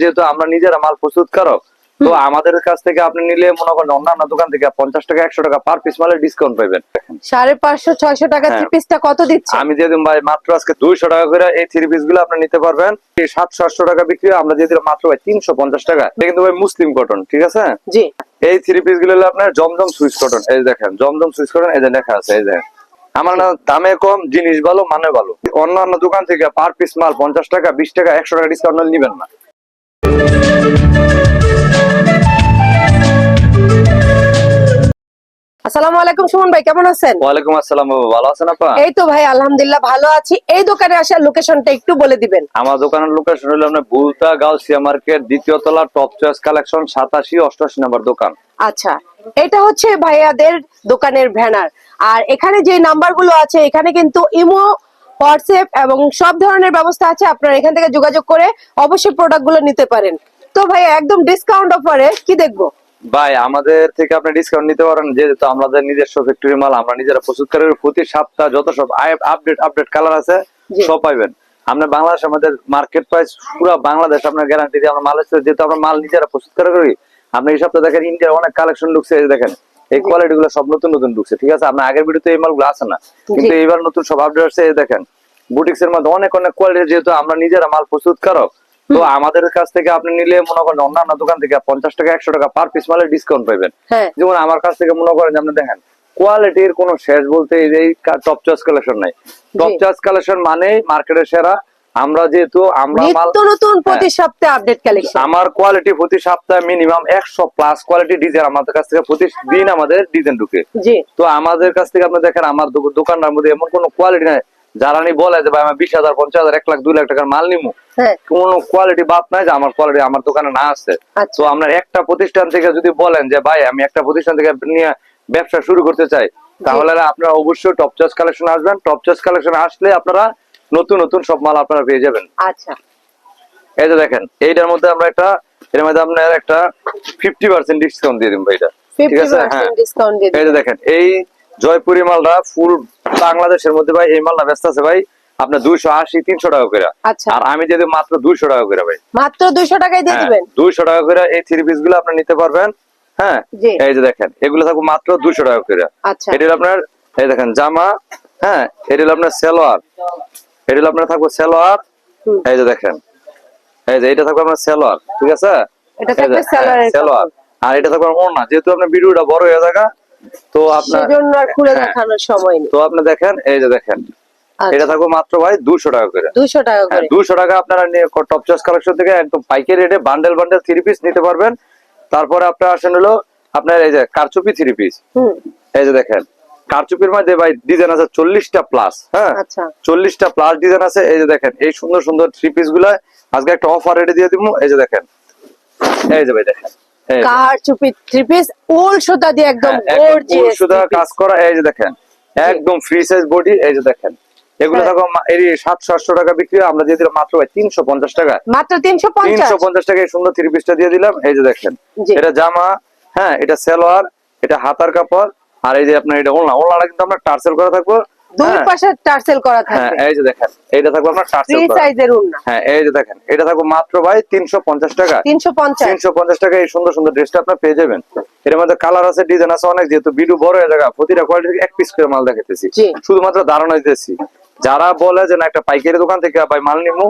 যেহেতু আমরা নিজেরা মাল প্রস্তুত করো তো আমাদের কাছ থেকে আপনি নিলে মনে করেন অন্যান্য দোকান থেকে পঞ্চাশ টাকা একশো টাকা পার পিস মালের ডিসকাউন্ট পাবেন সাড়ে পাঁচশো ছয়শো টাকা থ্রি হ্যাঁ। পিসটা কত দিচ্ছে? আমি দিলাম ভাই মাত্র আজকে দুইশো টাকা করে এই থ্রি পিসগুলো আপনি নিতে পারবেন। সাতশো আটশো টাকা বিক্রি আমরা দিলাম মাত্র ভাই তিনশো পঞ্চাশ টাকা। এটা কিন্তু ভাই মুসলিম কটন ঠিক আছে? জি। এই থ্রি পিসগুলো আপনার জমজম সুইচ কটন এই দেখেন জমজম সুইচ কটন এই যে লেখা আছে এই যে। আমার না দামে কম জিনিস ভালো মানে ভালো। অন্যান্য দোকান থেকে পার পিস মাল পঞ্চাশ টাকা বিশ টাকা একশো টাকা ডিসকাউন্ট নিবেন না। আসসালামু আলাইকুম সুমন ভাই কেমন আছেন? ওয়ালাইকুম আসসালাম বাবু ভালো আছেন আপা? এই তো ভাই আলহামদুলিল্লাহ ভালো আছি। এই দোকানে আসার লোকেশনটা একটু বলে দিবেন। আমার দোকানের লোকেশন হলো আপনার বুলতা গাউসিয়া মার্কেট দ্বিতীয় তলা টপ চয়েস কালেকশন সাতাশি অষ্টআশি নাম্বার দোকান। আচ্ছা এটা হচ্ছে ভাইয়াদের দোকানের ব্যানার। আর এখানে যে নাম্বারগুলো আছে এখানে কিন্তু ইমো হোয়াটসঅ্যাপ এবং সব ধরনের ব্যবস্থা আছে আপনারা এখান থেকে যোগাযোগ করে অবশ্যই প্রোডাক্টগুলো নিতে পারেন। তো ভাই একদম ডিসকাউন্ট অফারে কি দেখব? ভাই আমাদের থেকে আপনি ডিসকাউন্ট নিতে পারেন যেহেতু আমাদের নিজস্ব ফ্যাক্টরি মাল আমরা নিজেরা প্রস্তুত করে প্রতি সপ্তাহ যত সব আপডেট আপডেট কালার আছে। সব পাইবেন। আমরা বাংলাদেশ আমাদের মার্কেট প্রাইস পুরো বাংলাদেশ আপনার গ্যারান্টি দিয়ে আমরা মাল যেহেতু আমরা মাল নিজেরা প্রস্তুত করে করি। আপনি এই সপ্তাহে দেখেন ইন্ডিয়ার অনেক কালেকশন ঢুকছে দেখেন। এই কোয়ালিটি গুলো সব নতুন নতুন ঢুকছে ঠিক আছে? আপনার আগের ভিডিওতে এই মালগুলো আসে না? কিন্তু জি। এবার নতুন সব আপডেট আসছে দেখেন বুটিক্স এর মধ্যে অনেক অনেক কোয়ালিটি যেহেতু আমরা নিজেরা মাল প্রস্তুত করো তো আমাদের কাছ থেকে আপনি নিলে মনে করেন অন্যান্য দোকান থেকে পঞ্চাশ টাকা একশো টাকা পার পিস মালের ডিসকাউন্ট পাইবেন। হ্যাঁ। যেমন আমার কাছ থেকে মনে করেন আপনি দেখেন কোয়ালিটির কোনো শেষ বলতে এই যে টপ চয়েস কালেকশন নাই। টপ। চয়েস কালেকশন মানে মার্কেটের সেরা আমরা যেহেতু আমরা নিত্য নতুন প্রতি সপ্তাহে আপডেট কালেকশন আমার কোয়ালিটি প্রতি সপ্তাহে মিনিমাম একশো প্লাস কোয়ালিটি ডিজাইন আমাদের কাছ থেকে প্রতিদিন আমাদের ডিজাইন ঢুকে। জি। তো আমাদের কাছ থেকে আপনি দেখেন আমার দো- দোকানটার মধ্যে এমন কোনো কোয়ালিটি নাই। যারা নি বলে যে ভাই আমি বিশ হাজার পঞ্চাশ হাজার এক লাখ দুই লাখ টাকার মাল নিমু। হ্যাঁ। কোনো কোয়ালিটি বাদ নাই যে আমার কোয়ালিটি আমার দোকানে না আছে। আচ্ছা। তো আপনার একটা প্রতিষ্ঠান থেকে যদি বলেন যে ভাই আমি একটা প্রতিষ্ঠান থেকে নিয়ে ব্যবসা শুরু করতে চাই তাহলে আপনারা অবশ্যই টপ চয়েস কালেকশন আসবেন। টপ চয়েস কালেকশন আসলে আপনারা নতুন নতুন সব মাল আপনারা পেয়ে যাবেন। আচ্ছা। এই যে দেখেন এইটার মধ্যে আমরা একটা এর মধ্যে আপনার একটা ফিফটি পার্সেন্ট ডিসকাউন্ট দিয়ে দিব এটা ঠিক আছে? হ্যাঁ। এই যে দেখেন এই জয়পুরি মালটা ফুল বাংলাদেশের মধ্যে ভাই এই মালটা ব্যস্ত আছে ভাই আপনার দুইশো আশি তিনশো টাকা করে। আচ্ছা। আর আমি যদি মাত্র দুইশো টাকা করে ভাই। মাত্র দুইশো টাকায় দিয়ে হ্যাঁ, দিবেন? দুইশো টাকা করে এই থ্রি পিসগুলো আপনি নিতে পারবেন। হ্যাঁ। এই যে দেখেন এগুলো থাকবে মাত্র দুইশো টাকা করে। আচ্ছা। এটা আপনার এই দেখেন জামা হ্যাঁ এটা আপনার সেলোয়ার। এটা হলো আপনার থাকবে সেলোয়ার। এই যে দেখেন। এই যে এটা থাকবে আপনার সেলোয়ার ঠিক আছে? থাকবে হ্যাঁ, সেলোয়ার। আর এটা থাকবে ওড়না যেহেতু আপনার ভিডিওটা বড় হয়ে থাকা তো আপনার আর খুলে হ্যাঁ। দেখানোর সময় নেই। তো আপনি দেখেন এই যে দেখেন। এটা থাকবে মাত্র ভাই দুশো টাকা করে। দুইশো টাকা হ্যাঁ করে। দুশো টাকা আপনারা টপ চয়েস কালেকশন থেকে একদম পাইকারি রেটে বান্ডেল বান্ডেল থ্রি পিস নিতে পারবেন। তারপরে আপনার আসেন হলো আপনার এই যে কারচুপি থ্রি পিস হুম। এই যে দেখেন। কারচুপির মধ্যে ভাই ডিজাইন আছে চল্লিশটা প্লাস হ্যাঁ? আচ্ছা। চল্লিশটা প্লাস ডিজাইন আছে এই যে দেখেন এই সুন্দর সুন্দর থ্রি পিসগুলা আজকে একটা অফার রেটে দিয়ে দিব এই যে দেখেন। এই যে ভাই দেখেন এই যে। কাহার চুপি থ্রি পিস উল সুতা দিয়ে একদম হ্যাঁ, গর্জিয়াস সুতা কাজ করা এই যে দেখেন একদম ফ্রি সাইজ বডি এই যে দেখেন। এগুলো হ্যাঁ। সাতশো আটশো টাকা বিক্রি আমরা দিয়ে দিলাম মাত্র ভাই তিনশো পঞ্চাশ টাকা। মাত্র তিনশো তিনশো পঞ্চাশ টাকা এই সুন্দর থ্রি পিসটা দিয়ে দিলাম এই যে দেখেন। এটা জামা হ্যাঁ এটা সালোয়ার এটা হাতার কাপড় আর এই যে আপনার এটা ওলনা ওলনাটা কিন্তু আপনার টার্সেল করা থাকব। দুই হ্যাঁ, পাশে টার্সেল করা হ্যাঁ থাকবে। এই যে দেখেন এইটা থাকবে আপনার থ্রি টার্সেল করা। সাইজের উন্না হ্যাঁ এই যে দেখেন এটা থাকবে মাত্র ভাই তিনশো পঞ্চাশ টাকা। তিনশো পঞ্চাশ। তিনশো পঞ্চাশ টাকা এই সুন্দর সুন্দর ড্রেসটা আপনার পেয়ে যাবেন। এর মধ্যে কালার আছে ডিজাইন আছে অনেক যেহেতু ভিডিও বড় হয়ে জায়গা প্রতিটা কোয়ালিটি এক পিস করে মাল দেখাতেছি। শুধুমাত্র ধারণা দিতেছি। যারা বলে যে না একটা পাইকারি দোকান থেকে ভাই মাল নিমু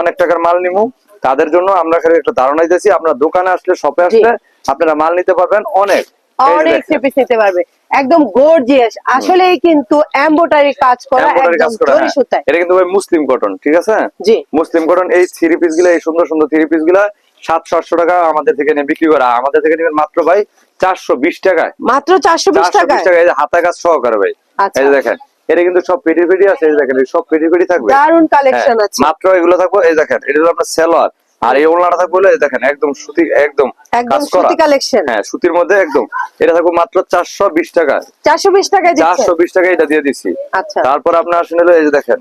অনেক টাকার মাল নিমু তাদের জন্য আমরা এখানে একটা ধারণা দিতেছি আপনার দোকানে আসলে শপে আসলে আপনারা মাল নিতে পারবেন অনেক। অনেক পিস নিতে পারবে। একদম গর্জিয়াস আসলেই কিন্তু এমব্রয়ডারি কাজ করা একদম জরি হ্যাঁ। সুতায়। এটা কিন্তু ভাই মুসলিম কটন ঠিক আছে? জি। মুসলিম কটন এই থ্রি পিসগুলা এই সুন্দর সুন্দর থ্রি পিসগুলা সাতশো আটশো টাকা আমাদের থেকে নিয়ে বিক্রি করা। আমাদের থেকে নেবেন মাত্র ভাই চারশো বিশ টাকায়। মাত্র চারশো বিশ টাকা হাতা কাজ সহকারে ভাই। আচ্ছা। এই দেখেন এটা কিন্তু সব পেটি পেটি আছে এই দেখেন সব পেটি পেটি থাকবে। দারুণ কালেকশন হ্যাঁ, আছে। মাত্র এগুলো থাকবে এই দেখেন এটা হলো আপনার সেলোয়ার। আর এই ওড়নাটা থাকবে দেখেন একদম সুতি একদম একদম সুতি কালেকশন হ্যাঁ সুতির মধ্যে একদম। এটা থাকবে মাত্র চারশো বিশ টাকা। চারশো বিশ টাকায় দিচ্ছে চারশো এটা দিয়ে দিচ্ছি। আচ্ছা। তারপর আপনার আসেন হলো এই যে দেখেন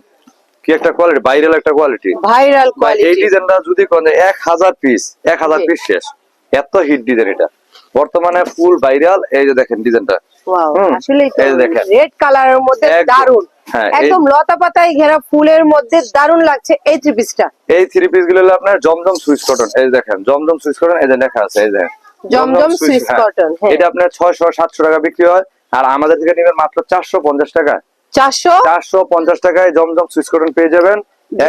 কি একটা কোয়ালিটি ভাইরাল একটা কোয়ালিটি ভাইরাল এই কোয়ালিটি ডিজাইনটা যদি কোন এক হাজার পিস শেষ। এত হিট ডিজাইন এটা। বর্তমানে ফুল ভাইরাল এই যে দেখেন ডিজাইনটা ওয়াও। রেড কালারের মধ্যে দারুণ একদম লতা পাতায় ঘেরা ফুলের মধ্যে দারুণ লাগছে এই থ্রি পিসটা এই থ্রি পিসগুলো আপনার জমজম সুইচ কটন এই দেখেন জমজম সুইচ কটন এই যে লেখা আছে এই দেখেন। জমজম সুইচ হ্যাঁ। কটন, হ্যাঁ। এটা আপনার ছয়শো সাতশো টাকা বিক্রি হয় আর আমাদের থেকে নেবেন মাত্র চারশো পঞ্চাশ টাকা চারশো? চারশো পঞ্চাশ টাকায় জমজম সুইচ কটন পেয়ে যাবেন।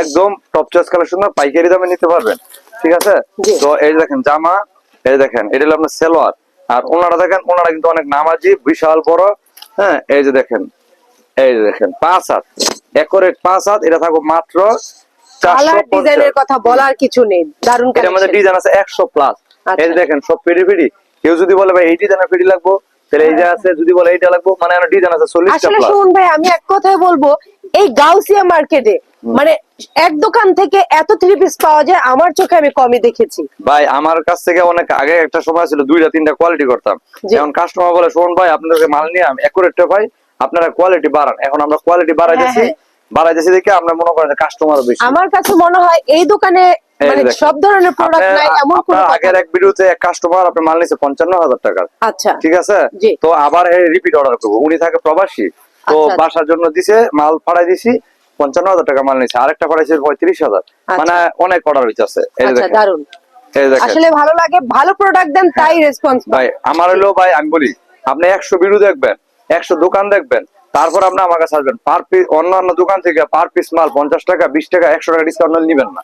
একদম টপ চয়েস কালেকশন পাইকারি দামে নিতে পারবেন। ঠিক আছে? তো এই যে দেখেন জামা এই দেখেন এটা হলো আপনার সেলোয়ার। আর ওনারা দেখেন ওনারা কিন্তু অনেক নামাজি বিশাল বড় হ্যাঁ এই যে দেখেন। এই দেখেন পাঁচ হাত। পাঁচ হাত এটা মাত্র কালার ডিজাইনের কথা বলার কিছু নেই দারুণ এটার মধ্যে ডিজাইন আছে একশো প্লাস আচ্ছা। এই দেখেন সব ফিডি ফিডি কেউ যদি বলে ভাই এই ডিজাইনের ফিডি লাগবো? তাহলে এই যে আছে যদি বলে এইটা লাগবো? মানে ডিজাইন আছে চল্লিশটা আসলে প্লাস ভাই আমি এক কথায় বলব এই গাউসিয়া মার্কেটে মানে এক দোকান থেকে এত থ্রি পিস পাওয়া যায় আমার চোখে আমি কমই দেখেছি। ভাই আমার কাছ থেকে অনেক আগে একটা সময় ছিল দুইটা তিনটা কোয়ালিটি করতাম। এখন কাস্টমার বলে শোন ভাই আপনাদের মাল নিয়ে আমি একুরেটটা ভাই আপনারা কোয়ালিটি বাড়ান। এখন আমরা কোয়ালিটি বাড়াইতেছি হ্যাঁ, বাড়াইতেছি দেখে আমরা মনে করেন কাস্টমার বেশি। আমার কাছে মনে হয় এই দোকানে মানে সব ধরনের প্রোডাক্ট নাই এমন কোনো আগের এক ভিডিওতে এক কাস্টমার আপনার মাল নিছে পঞ্চান্ন হাজার টাকার। আচ্ছা। ঠিক আছে? তো আবার রিপিট অর্ডার করব। উনি থাকে প্রবাসী। তো আচ্ছা, আচ্ছা। বাসার জন্য দিছে মাল ফাড়াই দিছি পঞ্চান্ন হাজার টাকা মাল নিছে। আরেকটা ফাড়াইছে পঁয়ত্রিশ হাজার মানে অনেক অর্ডার হইতেছে আসলে ভালো লাগে ভালো প্রোডাক্ট দেন তাই রেসপন্স ভাই আমার হলো ভাই আমি বলি আপনি একশো ভিডিও দেখবেন। একশো দোকান দেখবেন তারপর আপনি আমার কাছে আসবেন। পার পিস অন্যান্য দোকান থেকে পার পিস মাল পঞ্চাশ টাকা বিশ টাকা একশো টাকা ডিসকাউন্ট নিবেন না।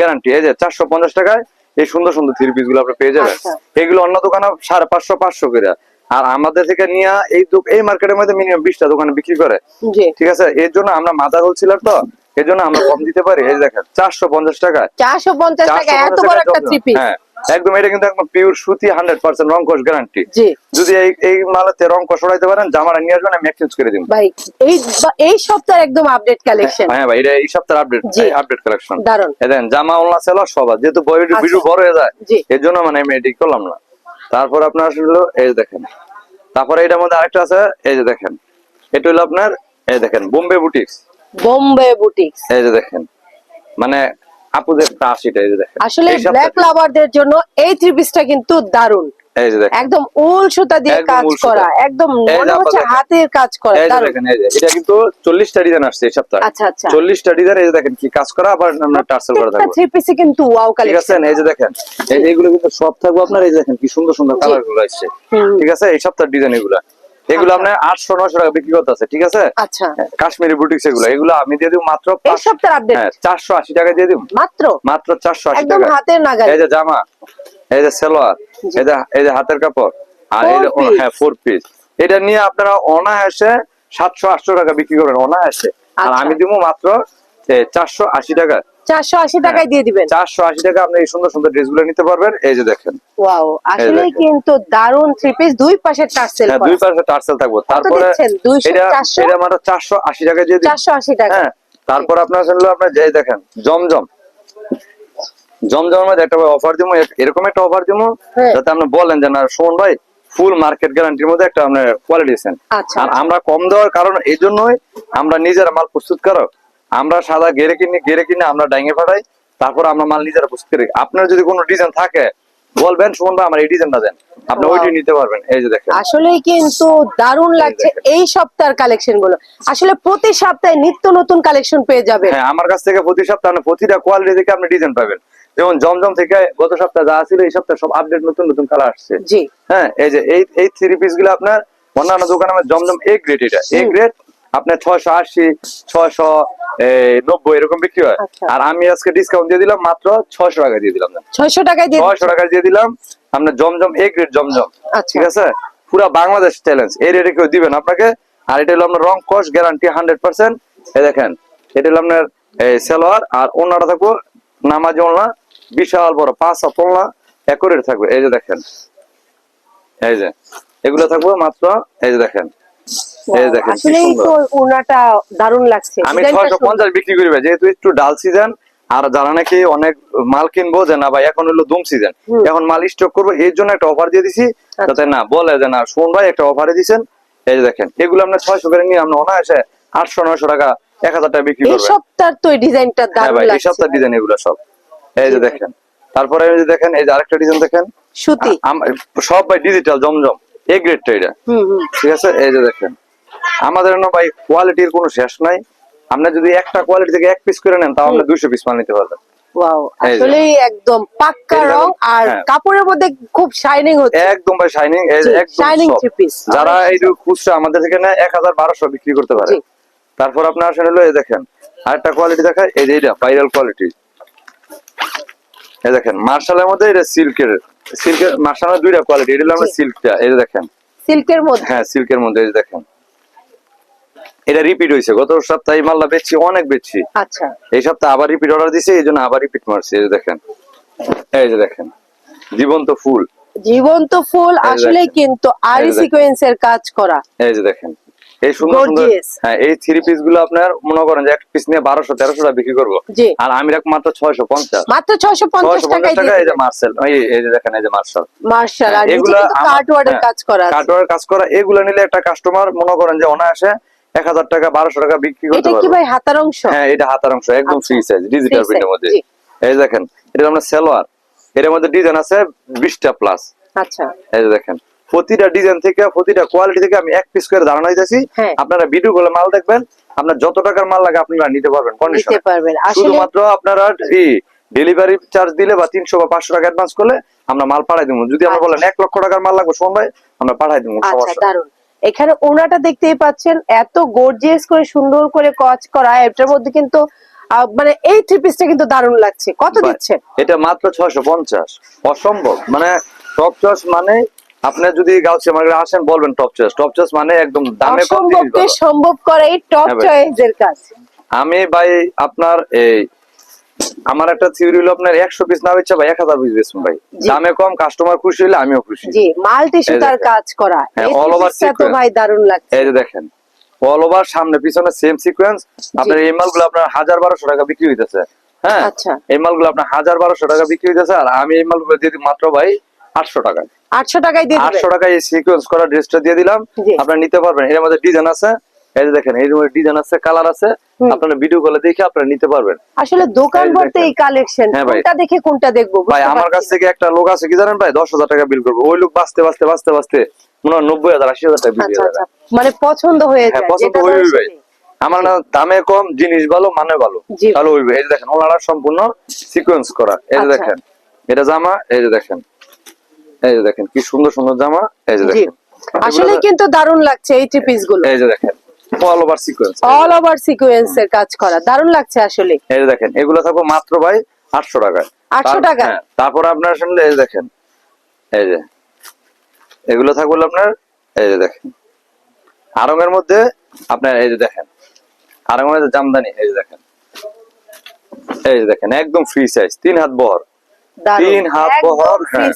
গ্যারান্টি এই যে চারশো পঞ্চাশ টাকায় এই সুন্দর সুন্দর থ্রি পিসগুলো আপনি পেয়ে যাবেন। আচ্ছা। এগুলো অন্য দোকানে সাড়ে পাঁচশো পাঁচশো করে। আর আমাদের থেকে নিয়ে এই এই মার্কেটের মধ্যে মিনিমাম বিশটা দোকানে বিক্রি করে। ঠিক আছে? এর জন্য আমরা মাথা হোলসেলার তো এর জন্য আমরা কম দিতে পারি। এই দেখেন চারশো পঞ্চাশ টাকায়। চারশো পঞ্চাশ টাকা এত বড় একটা থ্রি পিস হ্যাঁ। একদম এটা কিন্তু একদম পিওর সুতি হান্ড্রেড পার্সেন্ট রং কোষ গ্যারান্টি যদি এই এই মালাতে রং কষড়াইতে পারেন জামাটা নিয়ে আসবেন আমি এক্সচেঞ্জ করে দিব। ভাই এই এই সপ্তাহের একদম আপডেট কালেকশন হ্যাঁ ভাই এটা এই সপ্তাহের আপডেট আপডেট কালেকশন দারুণ। দেখেন জামা ওলনা সেলার সব যেহেতু বডি আচ্ছা। ভিডিও বড় হয়ে যায়। এর জন্য মানে আমি এডিট করলাম না। তারপর আপনার আসলে এই যে দেখেন। তারপরে এটার মধ্যে আরেকটা আছে এই যে দেখেন। এটা হলো আপনার এই দেখেন বোম্বে বুটিক্স বোম্বে বুটিক্স এই যে দেখেন। মানে আপুদের এই দেখেন। আসলে ব্ল্যাক লাভারদের জন্য এই থ্রি পিসটা কিন্তু দারুণ। এই যে দেখেন। একদম উল সুতা দিয়ে কাজ করা একদম মনে হচ্ছে হাতের কাজ করা এই যে দেখেন এই যে এটা কিন্তু চল্লিশটা ডিজাইন আসছে এই সপ্তাহে। আচ্ছা আচ্ছা। চল্লিশটা ডিজাইন এই যে দেখেন কি কাজ করা আবার আমরা টার্সেল করা প্রত্যেকটা থাকবে থ্রি পিসে কিন্তু ওয়াও ঠিক আছে এই যে দেখেন এই এইগুলো কিন্তু সব থাকবে আপনার এই যে দেখেন কি সুন্দর সুন্দর কালারগুলো আসছে। ঠিক আছে এই সপ্তাহের ডিজাইন এগুলা। এগুলো আপনার আটশো নশো টাকা বিক্রি করতে আছে ঠিক আছে? আচ্ছা। কাশ্মীরি বুটিক্স এগুলো এগুলো আমি দিয়ে দিব মাত্র হ্যাঁ চারশো আশি টাকা দিয়ে দিব। মাত্র? মাত্র চারশো আশি টাকা। হাতের নাগালে। এই যে জামা এই যে সালোয়ার এই যে এই যে হাতের কাপড় আর এই যে হ্যাঁ ফোর পিস এটা নিয়ে আপনারা অনায়াসে সাতশো আটশো টাকা বিক্রি করবেন অনায়াসে। আর আচ্ছা। আমি দিব মাত্র চারশো আশি টাকা। চারশো আশি টাকায় দিয়ে দিবেন। চারশো আশি টাকা আপনি এই সুন্দর সুন্দর ড্রেসগুলো নিতে পারবেন। এই যে দেখেন। ওয়াও আসলে কিন্তু দারুণ থ্রি পিস দুই পাশে টার্সেল হ্যাঁ দুই পাশে টার্সেল থাকব। তারপরে এটা 400? এটা মাত্র চারশো আশি টাকা দিয়ে দিন চারশো আশি টাকা। হ্যাঁ তারপর আপনার শুনলো আপনার যে দেখেন জমজম। জমজমের মধ্যে একটা অফার দিব এরকম একটা অফার দিব হ্যাঁ। যাতে আপনি বলেন যে না শোন ভাই ফুল মার্কেট গ্যারান্টির মধ্যে একটা আপনার কোয়ালিটি আচ্ছা। আর আমরা কম দেওয়ার কারণ এই জন্যই আমরা নিজেরা মাল প্রস্তুত করো। আমরা সাদা গেরে কিনে গেরে কিনে আমরা ডাইঙে পাঠাই তারপর আমরা মাল নিজেরা প্রস্তুত করি। আপনার যদি কোনো ডিজাইন থাকে বলবেন শোন ভাই আমার এই ডিজাইনটা দেন। আপনি ওইটি নিতে পারবেন এই যে দেখেন। আসলেই কিন্তু দারুণ লাগছে এই সপ্তাহের কালেকশনগুলো আসলে প্রতি সপ্তাহে নিত্য নতুন কালেকশন পেয়ে হ্যাঁ আমার কাছ থেকে প্রতি সপ্তাহে প্রতিটা কোয়ালিটি থেকে আপনি ডিজাইন পাবেন। যেমন জমজম থেকে গত সপ্তাহে যা ছিল এই সপ্তাহে সব আপডেট নতুন নতুন কালার আসছে। জি। হ্যাঁ এই যে এই এই থ্রি পিসগুলো আপনার অন্যান্য দোকানে আমার জমজম এ গ্রেড এটা এ। গ্রেড আপনার ছয়শো আশি ছয়শো নব্বই এরকম বিক্রি হয়। আচ্ছা। আর আমি আজকে ডিসকাউন্ট দিয়ে দিলাম মাত্র ছয়শো টাকা দিয়ে দিলাম। ছয়শো টাকায় দিয়ে ছয়শো টাকা দিয়ে দিলাম। আপনার জমজম এ গ্রেড জমজম। আচ্ছা। ঠিক আছে? পুরো বাংলাদেশ চ্যালেঞ্জ এই রেটে কেউ দিবেন আপনাকে। আর এটা হলো আপনার রং কস গ্যারান্টি হান্ড্রেড পার্সেন্ট এই দেখেন এটা হলো আপনার সেলোয়ার আর ওনাটা থাকব নামাজি ওনা বিশাল বড় পাঁচ হাত ওনা একুরেট থাকবে। এই যে দেখেন। এই যে এগুলো থাকব মাত্র এই যে দেখেন। আসলেই তো ওনাটা দারুণ লাগছে। আমি ডিজাইনটা ছয়শো সুন্দর। পঞ্চাশ বিক্রি করি যেহেতু একটু ডাল সিজন আর যারা নাকি অনেক মাল কিনবো যে না ভাই এখন হলো দুম সিজন এখন মাল স্টক করব এর জন্য একটা অফার দিয়ে দিছি যাতে না বলে যে না শোন ভাই একটা অফারে দিছেন। এই যে দেখেন এগুলো আপনার ছয়শো করে নিয়ে আমরা অনায়াসে আটশো নয়শো টাকা এক হাজার টাকা বিক্রি এই করবেন। সপ্তাহের তো ডিজাইনটা হ্যাঁ দারুণ ভাই এই সপ্তাহ ডিজাইন এগুলো সব। এই যে দেখেন তারপরে এই যে দেখেন এই যে আরেকটা ডিজাইন দেখেন। সুতি। সব ভাই ডিজিটাল জমজম এ গ্রেডটা এটা। ঠিক আছে? এই যে দেখেন। আমাদের না ভাই কোয়ালিটির কোনো শেষ নাই। আপনি যদি একটা কোয়ালিটি থেকে এক পিস করে নেন তাও আপনি দুইশো পিস মাল নিতে পারবেন। ওয়াও আসলে একদম পাক্কা রং আর হ্যাঁ। কাপড়ের মধ্যে খুব শাইনিং হচ্ছে। একদম ভাই শাইনিং একদম shining soft। three যারা এই খুচরা আমাদের থেকে নেয় এক বিক্রি করতে পারে। তারপর হলো এই দেখেন আরেকটা কোয়ালিটি দেখায় এই যে এটা ভাইরাল কোয়ালিটি এই দেখেন মার্শালের মধ্যে এটা সিল্কের সিল্কের মার্শালের দুইটা কোয়ালিটি এটা হলো আমরা সিল্কটা এই দেখেন। সিল্কের মধ্যে? হ্যাঁ সিল্কের মধ্যে এই দেখেন। এটা রিপিট হয়েছে। গত সপ্তাহে মালটা বেচছি অনেক বেচছি। আচ্ছা। এই সপ্তাহে আবার রিপিট অর্ডার দিছে এই জন্য আবার রিপিট মারছি এই যে দেখেন। এই যে দেখেন। জীবন্ত ফুল। জীবন্ত ফুল আসলে কিন্তু আরি। সিকোয়েন্সের কাজ করা। এই যে দেখেন। এই সুন্দর সুন্দর হ্যাঁ এই থ্রি পিসগুলো আপনার মনে করেন যে এক পিস নিয়ে বারোশো তেরোশো টাকা বিক্রি করব। আর আমি রাখব মাত্র ছয়শো পঞ্চাশ। মাত্র ছয়শো পঞ্চাশ টাকা এই যে মার্সেল এই যে দেখেন এই যে মার্শাল মার্শাল এগুলা কাজ করা কাজ করা এগুলো নিলে একটা কাস্টমার মনে করেন যে অনায়াসে এক হাজার টাকা বারোশো টাকা বিক্রি করতে পারবে। হাতার অংশ? হ্যাঁ এটা হাতার অংশ একদম। ফ্রি সাইজ ডিজিটাল প্রিন্টের মধ্যে। এই দেখেন এটা আমরা সালোয়ার। এর মধ্যে ডিজাইন আছে বিশটা প্লাস আচ্ছা। এই দেখেন প্রতিটা ডিজাইন থেকে প্রতিটা কোয়ালিটি থেকে আমি এক পিস করে ধারণা দিতেছি। হ্যাঁ। আপনারা ভিডিও গুলো মাল দেখবেন আপনার যত টাকার মাল লাগে আপনারা নিতে পারবেন কন্ডিশন শুধুমাত্র আপনারা ডেলিভারি চার্জ দিলে বা তিনশো বা পাঁচশো টাকা অ্যাডভান্স করলে আমরা মাল পাঠাই দেবো। যদি আমরা আচ্ছা। বলেন এক লক্ষ টাকার মাল লাগবে ভাই আমরা পাঠাই দেবো আচ্ছা সমস্যা এখানে ওনাটা দেখতেই পাচ্ছেন এত গর্জিয়াস করে সুন্দর করে কাজ করা এটার মধ্যে কিন্তু মানে এই থ্রি পিসটা কিন্তু দারুণ লাগছে। কত দিচ্ছেন এটা মাত্র ছয়শো পঞ্চাশ। অসম্ভব। মানে টপ চয়েস মানে আপনি যদি গাউসিয়া মার্কেটে আসেন বলবেন টপ চয়েস টপ চয়েস মানে একদম দামে কম। সম্ভব করে এই টপ হ্যাঁ। চয়েসের কাজ। আমি ভাই আপনার এই আমার একটা থিওরি হলো আপনার একশো পিস না বেচা ভাই এক হাজার পিস বেচুন ভাই। দামে কম কাস্টমার খুশি হলে আমিও খুশি। জি মাল্টি সুতার কাজ করা। হ্যাঁ, এই all তো ভাই দারুণ লাগছে। এই যে দেখেন অল ওভার সামনে পিছনে সেম সিকোয়েন্স আপনার এই মালগুলো আপনার হাজার বারোশো টাকা বিক্রি হইতেছে। হ্যাঁ আচ্ছা। এই মালগুলো আপনার হাজার বারোশো টাকা বিক্রি হইতেছে আর আমি এই মালগুলো দিয়ে দিই মাত্র ভাই আটশো টাকা আটশো টাকায় দিয়ে আটশো টাকায় এই সিকোয়েন্স করা ড্রেসটা দিয়ে দিলাম। আপনার নিতে পারবেন। এর মধ্যে ডিজাইন আছে। এই যে দেখেন এর মধ্যে ডিজাইন আছে কালার আছে। আপনারা ভিডিও কলে দেখে আপনারা নিতে পারবেন। আসলে দোকান ভর্তি এই কালেকশন হ্যাঁ কোনটা দেখে কোনটা দেখব ভাই আমার কাছ থেকে একটা লোক আছে কি জানেন ভাই? দশ হাজার টাকা বিল করব। ওই লোক বাঁচতে বাঁচতে বাঁচতে বাঁচতে মনে হয় নব্বই হাজার আশি হাজার টাকা বিল আচ্ছা দিয়ে। আচ্ছা। মানে পছন্দ হয়ে হ্যাঁ যায় পছন্দ হইবে ভাই আমার না দামে কম জিনিস ভালো মানে ভালো। তাহলে হইবে এই যে দেখেন ওনারা সম্পূর্ণ সিকোয়েন্স করা। এই যে আচ্ছা। দেখেন এটা জামা এই যে দেখেন। এই যে দেখেন কি সুন্দর সুন্দর জামা এই যে দেখেন। আসলে কিন্তু দারুণ লাগছে এই থ্রি পিসগুলো। এই যে দেখেন। All over sequence all over sequence এর কাজ করা। দারুণ লাগছে আসলে। এই দেখেন এগুলো থাকব মাত্র ভাই আটশো টাকায়। 800 তার- টাকায়? হ্যাঁ, তারপর আপনার শুনলে এই দেখেন এই যে এগুলো থাকবে আপনার এই যে দেখেন। আরঙের মধ্যে আপনার এই যে দেখেন আরঙের মধ্যে জামদানি এই যে দেখেন। এই যে দেখেন একদম ফ্রি সাইজ তিন হাত বহর। তিন হাত বহর হ্যাঁ।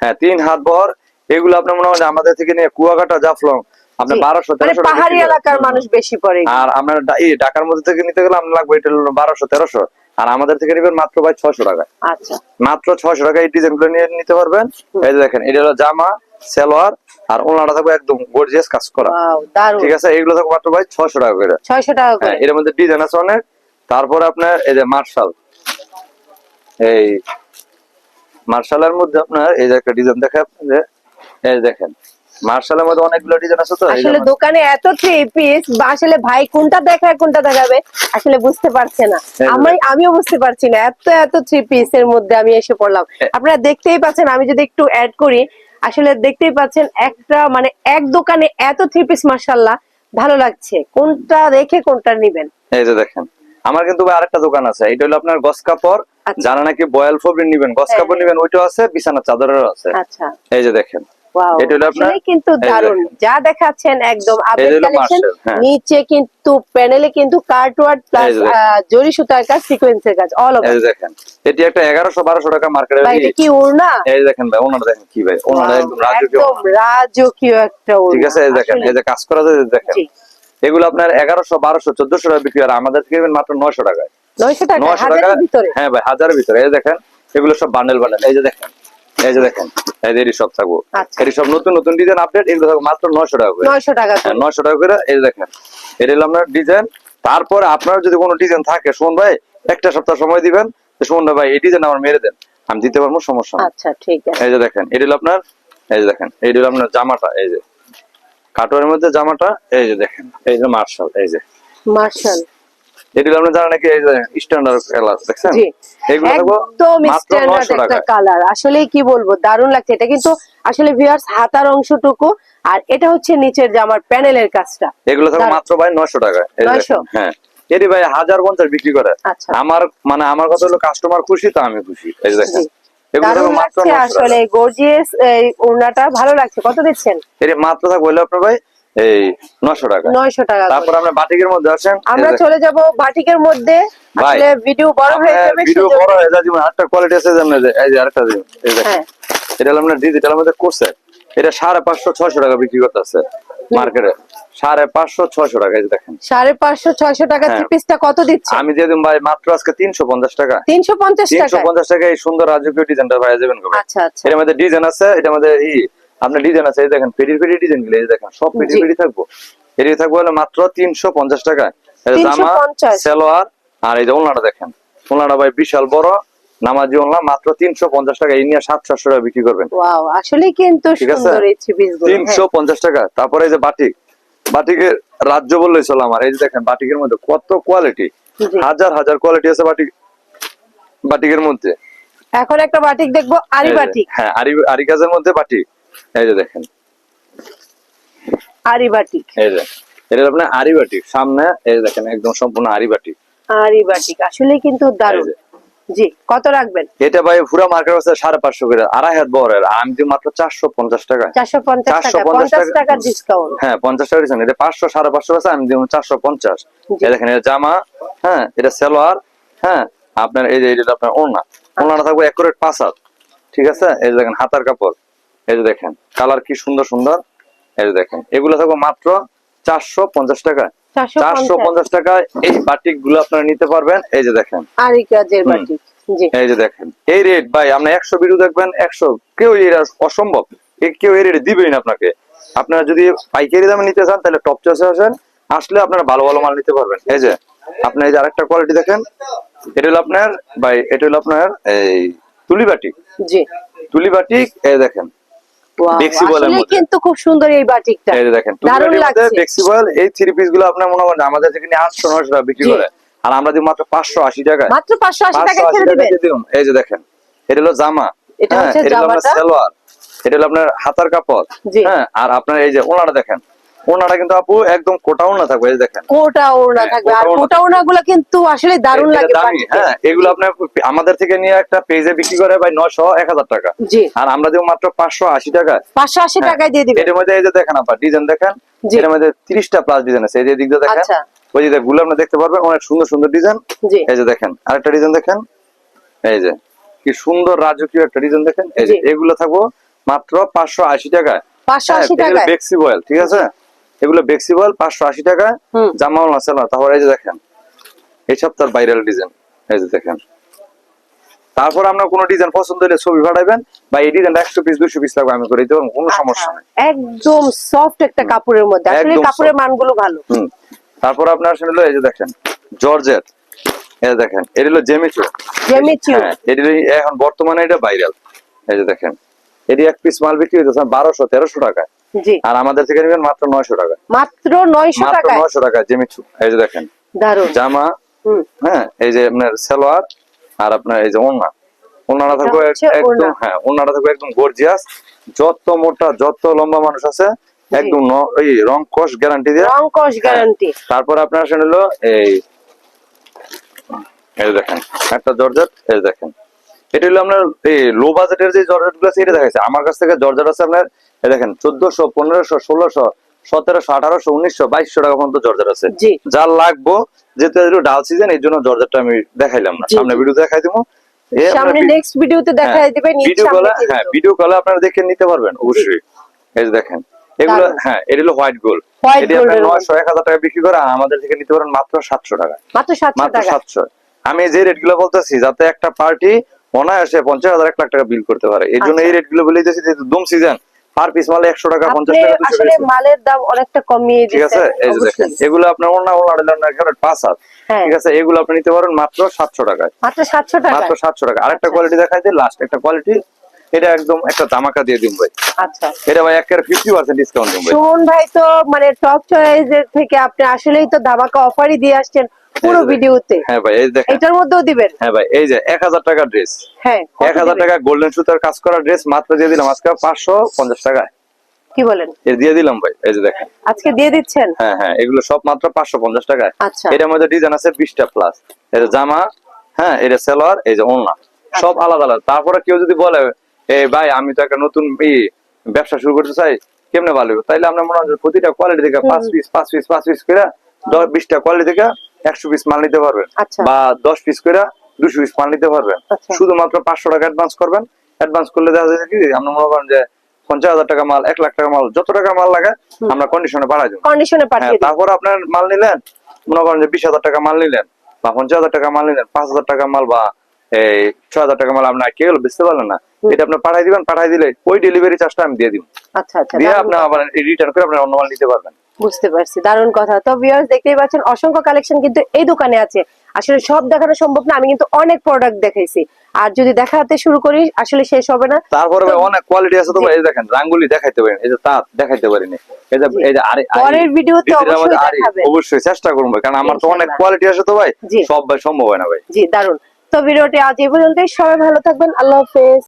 হ্যাঁ তিন হাত বহর। এগুলো আপনার মনে হয় আমাদের থেকে নিয়ে কুয়াকাটা জাফলং আপনার বারোশো মানে তেরোশো পাহাড়ি এলাকার মানুষ বেশি পড়ে আর আপনার এই ঢাকার মধ্যে থেকে নিতে গেলে আপনার লাগবে এটা বারোশো তেরোশো। আর আমাদের থেকে নেবেন মাত্র ভাই ছয়শো টাকা আচ্ছা। মাত্র ছয়শো টাকা এই ডিজাইনগুলো নিয়ে নিতে পারবেন। এই দেখেন এটা হলো জামা সালোয়ার আর ওনাটা থাকবে একদম গর্জিয়াস কাজ করা। ঠিক আছে এগুলো থাকবে মাত্র ভাই ছয়শো টাকা করে। 600 টাকা করে। হ্যাঁ এর মধ্যে ডিজাইন আছে অনেক। তারপরে আপনার এই যে মার্শাল। এই মার্শালের মধ্যে আপনার এই যে একটা ডিজাইন দেখে যে এই দেখেন। মার্শালের মধ্যে অনেকগুলো ডিজাইন আছে তো আসলে দোকানে এত থ্রি পিস আসলে ভাই কোনটা দেখায় কোনটা দেখাবে আসলে বুঝতে পারছে না। আমি আমিও বুঝতে পারছি না এত এত থ্রি পিস এর মধ্যে আমি এসে পড়লাম। আপনারা দেখতেই পাচ্ছেন আমি যদি একটু অ্যাড করি আসলে দেখতেই পাচ্ছেন একটা মানে এক দোকানে এত থ্রি পিস মার্শাল্লাহ ভালো লাগছে। কোনটা দেখে কোনটা নিবেন? এই যে দেখেন আমার কিন্তু আরেকটা দোকান আছে এটা হলো আপনার গস কাপড় আচ্ছা। যারা নাকি বয়াল ফবরিন নিবেন গস কাপড় হ্যাঁ। নিবেন ওইটাও আছে বিছানার চাদরেরও আছে। আচ্ছা। এই যে দেখেন এটা হলো আপনার- কিন্তু এই যে দেখাচ্ছেন একদম আপডেট কালেকশন হ্যাঁ। নিচে কিন্তু প্যানেলে কিন্তু কার্টওয়ার্ড প্লাস। জরি সুতার কাজ সিকোয়েন্সের কাজ অল ওভার দেখেন এটি একটা টাকা মার্কেটে ভাই এটা কি উড়না এই দেখেন ভাই ওনারা দেখেন কি ভাই ওনারা একদম রাজকীয় একদম রাজকীয় একটা ওড়না। ঠিক আছে এই দেখেন এই যে কাজ করা যায় দেখেন। এগুলো আপনার এগারোশো বারোশো চোদ্দশো টাকা বিক্রি আর আমাদের থেকে মাত্র নয়শো টাকায়। 900 টাকা? হ্যাঁ ভাই হাজারের ভিতরে। এই দেখেন এগুলো সব বান্ডেল বান্ডেল এই যে দেখেন এই যে দেখেন এই যে সব থাকব। আচ্ছা। এটি সব নতুন নতুন ডিজাইন আপডেট এগুলো থাকবে মাত্র নয়শো টাকা করে। 900 টাকা হ্যাঁ করে। টাকা করে এই যে দেখেন এটা হলো আপনার ডিজাইন তারপরে আপনার যদি কোনো ডিজাইন থাকে সুমন ভাই একটা সপ্তাহ সময় দিবেন। সুমন ভাই এই ডিজাইন আমার মেরে দেন আমি দিতে পারব সমস্যা আচ্ছা ঠিক আছে। এই যে দেখেন এটা হলো আপনার এই যে দেখেন এই হলো আপনার জামাটা এই যে। কাটোয়ারের মধ্যে জামাটা এই যে দেখেন এই যে মার্শাল এই যে। মার্শাল। এগুলো জানেন নাকি স্ট্যান্ডার্ড কালার দেখছেন? এগুলো একদম স্ট্যান্ডার্ড একটা কালার আসলে কি বলব দারুণ লাগছে এটা। কিন্তু আসলে ভিউয়ার্স হাতার অংশটুকু আর এটা হচ্ছে নিচের জামার প্যানেলের কাজটা। এগুলো থাকবে মাত্র ভাই নশো টাকা এই 900 হ্যাঁ। এটি ভাই হাজার পঞ্চাশ বিক্রি করে। আচ্ছা। আমার মানে আমার কথা হলো কাস্টমার খুশি তো আমি খুশি। এই যে দেখেন। এগুলো মাত্র আসলে। গর্জিয়াস এই ওড়নাটা ভালো লাগছে। কত দিচ্ছেন? এটি মাত্র থাকবে আপনার ভাই এই নশো টাকা। নয়শো টাকা তারপর আমরা বাটিকের মধ্যে আসেন আমরা চলে যাব বাটিকের মধ্যে। আসলে ভিডিও বড় হয়ে যাবে ভিডিও বড় যায় যেমন আরেকটা কোয়ালিটি আছে যেমন এই যে- আরেকটা যে এই দেখেন। এটা হলো ডিজিটাল মধ্যে করছে এটা সাড়ে পাঁচশো ছয়শো টাকা বিক্রি করতেছে মার্কেটে সাড়ে পাঁচশো ছয়শো টাকা দেখেন। সাড়ে পাঁচশো ছয়শো টাকা হ্যাঁ। পিসটা কত দিচ্ছে? আমি দিয়ে দিন ভাই মাত্র আজকে তিনশো পঞ্চাশ টাকা। তিনশো পঞ্চাশ তিনশো টাকা পঞ্চাশ টাকা এই সুন্দর রাজকীয় ডিজাইনটা পাওয়া যাবেন আচ্ছা আচ্ছা। এর মধ্যে ডিজাইন আছে মধ্যে ই আপনার ডিজাইন আছে এই দেখেন পেডির পেডি ডিজাইনগুলো এই দেখেন সব জি। পেডি থাকব। এটি থাকব হলো মাত্র তিনশো পঞ্চাশ টাকা জামা 350 সালোয়ার আর এই যে ওলনাটা দেখেন। ওলনাটা ভাই বিশাল বড় নামাজি ওলনা মাত্র তিনশো পঞ্চাশ টাকা এই নিয়ে সাতশো আটশো টাকা বিক্রি করবেন। আসলে কিন্তু গুলো তিনশো পঞ্চাশ টাকা। তারপরে এই যে বাটিক বাটিকের রাজ্য বললেই চলো আমার। এই যে দেখেন বাটিকের মধ্যে কত কোয়ালিটি হাজার হাজার কোয়ালিটি আছে বাটিক বাটিকের মধ্যে। হ্যাঁ। এখন একটা বাটিক দেখব আরি বাটিক। হ্যাঁ আরি আরি কাজের মধ্যে বাটিক। এই যে দেখেন। আরি বাটিক এই যে এটা আপনার আরি বাটিক সামনে এই দেখেন একদম সম্পূর্ণ আরি বাটিক আরি বাটিক আসলে কিন্তু দারুণ জি কত রাখবেন? এটা ভাই পুরা মার্কেট আছে সাড়ে পাঁচশো করে আড়াই হাত বড় আর আমি দিই মাত্র চারশো পঞ্চাশ টাকা। চারশো পঞ্চাশ টাকা ডিসকাউন্ট হ্যাঁ পঞ্চাশ টাকা এটা পাঁচশো সাড়ে পাঁচশো আছে আমি দিব চারশো পঞ্চাশ। দেখেন এটা জামা হ্যাঁ এটা সালোয়ার হ্যাঁ আপনার এই যে এটা আপনার ওড়না। ওড়নাটা থাকবে একুরেট পাঁচ হাত। ঠিক আছে? এই দেখেন হাতার কাপড়। এই যে দেখেন কালার কি সুন্দর সুন্দর? এই যে দেখেন এগুলো থাকবে মাত্র চারশো পঞ্চাশ টাকা চারশো পঞ্চাশ। টাকায় এই বাটিকগুলো আপনারা নিতে পারবেন। এই যে দেখেন। আরি কাজের বাটিক এই যে দেখেন এই রেট ভাই আপনি একশো ভিডিও দেখবেন একশো কেউ অসম্ভব। কেউ এই রেট দিবেই না আপনাকে। আপনারা যদি পাইকারি দামে নিতে চান তাহলে টপ চয়েসে আসেন। আসলে আপনারা ভালো ভালো মাল নিতে পারবেন। এই যে আপনি এই যে আরেকটা কোয়ালিটি দেখেন এটা হলো আপনার ভাই এটা হলো আপনার এই তুলি বাটিক। জি। তুলি বাটিক এই দেখেন কিন্তু খুব সুন্দর এই বাটিকটা। এই দেখেন দারুণ লাগছে। ফ্লেক্সিবল এই থ্রি পিসগুলো আপনার মনে করেন আমাদের যেখানে টাকা বিক্রি করে। আর আমরা দিই মাত্র পাঁচশো আশি টাকা মাত্র পাঁচশো আশি টাকা ছেড়ে দিবেন। এই যে দেখেন এটা হলো জামা। এটা হ্যাঁ, হচ্ছে জামাটা। এটা হলো আপনার হাতার কাপড়। হ্যাঁ আর আপনার এই যে ওনারা দেখেন। ওনাটা কিন্তু আপু একদম কোটা ওনা থাকবে এই দেখেন। কোটা ওড়না হ্যাঁ, থাকবে। আর কোটা ওড়না গুলো কিন্তু আসলে দারুণ লাগে হ্যাঁ এগুলো আপনার আমাদের থেকে নিয়ে একটা পেজে বিক্রি করে ভাই নয়শো এক হাজার টাকা। জি। আর আমরা দেবো মাত্র পাঁচশো আশি টাকা। পাঁচশো আশি হ্যাঁ, টাকায় দিয়ে দিবেন। এটার মধ্যে এই যে দেখেন আপনার ডিজাইন দেখেন জি। এটার মধ্যে তিরিশটা প্লাস ডিজাইন আছে। এই যে দিক দিয়ে দেখেন আচ্ছা। ওই যে গুলো আপনি দেখতে পারবেন অনেক সুন্দর সুন্দর ডিজাইন এই যে দেখেন আরেকটা ডিজাইন দেখেন। এই যে কি সুন্দর রাজকীয় একটা ডিজাইন দেখেন। এই যে এগুলো থাকব মাত্র পাঁচশো আশি টাকায়। পাঁচশো আশি টাকায়। বেক্সি বয়েল ঠিক আছে? এগুলো বেক্সি বয়েল পাঁচশো আশি টাকা আছে না তারপর এই যে দেখেন এই সপ্তাহ ভাইরাল ডিজাইন এই যে দেখেন। তারপর আমরা কোনো ডিজাইন পছন্দ হলে ছবি পাঠাবেন বা এই ডিজাইন একশো পিস দুশো পিস লাগবে আমি করে দিতে পারব কোনো সমস্যা আচ্ছা, নেই। একদম সফট একটা কাপড়ের মধ্যে। আসলে কাপড়ের। মানগুলো ভালো। তারপর আপনার শুনলো এই যে দেখেন জর্জেট এই যে দেখেন এটা হলো জেমিচু জেমিচু এটি এখন বর্তমানে এটা ভাইরাল এই যে দেখেন এটি এক পিস মাল বিক্রি হইতেছে বারোশো তেরোশো টাকায়। আর আমাদের থেকে নেবেন মাত্র নয়শো টাকা। মাত্র নয়শো টাকায়? নয়শো টাকা জেমিচু এই যে দেখেন। জামা হ্যাঁ এই যে আপনার সালোয়ার আর আপনার এই যে ওড়নাটা থাকবে একদম হ্যাঁ থাকবে একদম গর্জিয়াস যত মোটা যত লম্বা মানুষ আছে একদম এই রং কষ গ্যারান্টি দিয়ে। রং কস গ্যারান্টি তারপর আপনার আসেন হলো এই এই দেখেন একটা জর্জেট এই দেখেন। এটা হলো আপনার এই লো বাজেটের যে জর্জেটগুলো আছে এটা দেখাচ্ছে আমার কাছ থেকে জর্জেট আছে আপনার দেখেন চোদ্দশো পনেরোশো ষোলোশো সতেরোশো আঠারোশো উনিশশো বাইশশো টাকা পর্যন্ত জর্জেট আছে। যার লাগবো যেহেতু ডাল সিজন এই জন্য জর্জেটটা আমি দেখাইলাম না। সামনে ভিডিও দেখাই দিব সামনে নেক্সট ভিডিওতে দেখা হ্যাঁ, দিবেন ভিডিও কলে হ্যাঁ ভিডিও কলে আপনারা দেখে নিতে পারবেন অবশ্যই। এই দেখেন এগুলো হ্যাঁ এটা হলো হোয়াইট গোল্ড White এটি আপনার নয়শো এক হাজার টাকা বিক্রি করে আমাদের থেকে নিতে পারেন মাত্র সাতশো টাকা। মাত্র সাতশো আমি যে রেটগুলো বলতেছি যাতে একটা পার্টি অনায়াসে পঞ্চাশ হাজার এক লাখ টাকা বিল করতে পারে। এই জন্য আচ্ছা। এই রেটগুলো বলে দিতেছি যেহেতু দম সিজন পার পিস মালে একশো টাকা পঞ্চাশ আপনি টাকা আসলে মালের দাম অনেকটা কমিয়ে ঠিক আছে? এই যে দেখেন এগুলো আপনার একেবারে হাত। হ্যাঁ। ঠিক আছে? এগুলো আপনি নিতে পারেন মাত্র সাতশো টাকায়। মাত্র সাতশো টাকা মাত্র সাতশো টাকা। আরেকটা আচ্ছা। কোয়ালিটি দেখাই দিই লাস্ট একটা কোয়ালিটি এটা একদম একটা জামাকা দিয়ে দিন ভাই। আচ্ছা। এটা ভাই ফিফটি পার্সেন্ট ডিসকাউন্ট দেবো ভাই। সুমন ভাই তো মানে টপ চয়েস থেকে আপনি আসলেই তো ধামাকা অফারই দিয়ে আসছেন। পুরো ভিডিওতে। হ্যাঁ ভাই এই দেখেন। এটার মধ্যেও দিবেন। হ্যাঁ ভাই এই যে এক হাজার টাকা ড্রেস হ্যাঁ কত এক হাজার দিবেন? টাকা গোল্ডেন সুতার কাজ করা ড্রেস মাত্র দিয়ে দিলাম আজকে পাঁচশো পঞ্চাশ টাকায়। কি বলেন? এর দিয়ে দিলাম ভাই এই যে দেখেন। আজকে দিয়ে দিচ্ছেন? হ্যাঁ হ্যাঁ এগুলো সব মাত্র পাঁচশো পঞ্চাশ টাকায়। আচ্ছা। এটার মধ্যে ডিজাইন আছে বিশটা প্লাস এটা জামা হ্যাঁ এটা সেলোয়ার এই যে ওড়না। সব আলাদা আলাদা। তারপরে কেউ যদি বলে এই ভাই আমি তো একটা নতুন ব্যবসা শুরু করতে চাই কেমনে ভালো তাইলে আমরা মনে হয় প্রতিটা কোয়ালিটি থেকে পাঁচ পিস পাঁচ পিস পাঁচ পিস করে দশ বিশটা কোয়ালিটি থেকে একশো পিস মাল নিতে পারবেন। আচ্ছা। বা দশ পিস করে দুশো পিস মাল নিতে পারবেন। আচ্ছা। শুধুমাত্র পাঁচশো টাকা অ্যাডভান্স করবেন। অ্যাডভান্স করলে দেখা যায় কি আমরা মনে করেন যে পঞ্চাশ হাজার টাকা মাল এক লাখ টাকা মাল যত টাকা মাল লাগে আমরা কন্ডিশনে বাড়াই দেবো। কন্ডিশনে হ্যাঁ পাঠিয়ে তারপর আপনার মাল নিলেন মনে করেন যে বিশ হাজার টাকা মাল নিলেন বা পঞ্চাশ হাজার টাকা মাল নিলেন পাঁচ হাজার টাকা মাল বা এই ছয় হাজার টাকা মাল আপনার কেউ বুঝতে পারলেন না? এটা আপনি পাঠাই দিবেন পাঠাই দিলে ওই ডেলিভারি চার্জটা আমি দিয়ে দিব। আচ্ছা আচ্ছা। দিয়ে আপনি আবার রিটার্ন করে আপনার অন্য মাল নিতে পারবেন। বুঝতে পারছি দারুণ কথা। তো ভিউয়ার্স দেখতেই পাচ্ছেন অসংখ্য কালেকশন কিন্তু এই দোকানে আছে। আসলে সব দেখানো সম্ভব না আমি কিন্তু অনেক প্রোডাক্ট দেখাইছি। আর যদি দেখাতে শুরু করি আসলে শেষ হবে না। তারপরে অনেক কোয়ালিটি আছে তো এই দেখেন রাঙ্গুলি দেখাইতে পারেন এই যে তাঁত দেখাইতে পারিনি। এই যে এই যে আরে পরের ভিডিওতে অবশ্যই আরে, দেখাবেন। অবশ্যই চেষ্টা করব কারণ আমার তো অনেক কোয়ালিটি আছে তো ভাই। সব ভাই সম্ভব হয় না ভাই। জি দারুণ। তো ভিডিওটি আজ এই পর্যন্তই সবাই ভালো থাকবেন আল্লাহ হাফেজ।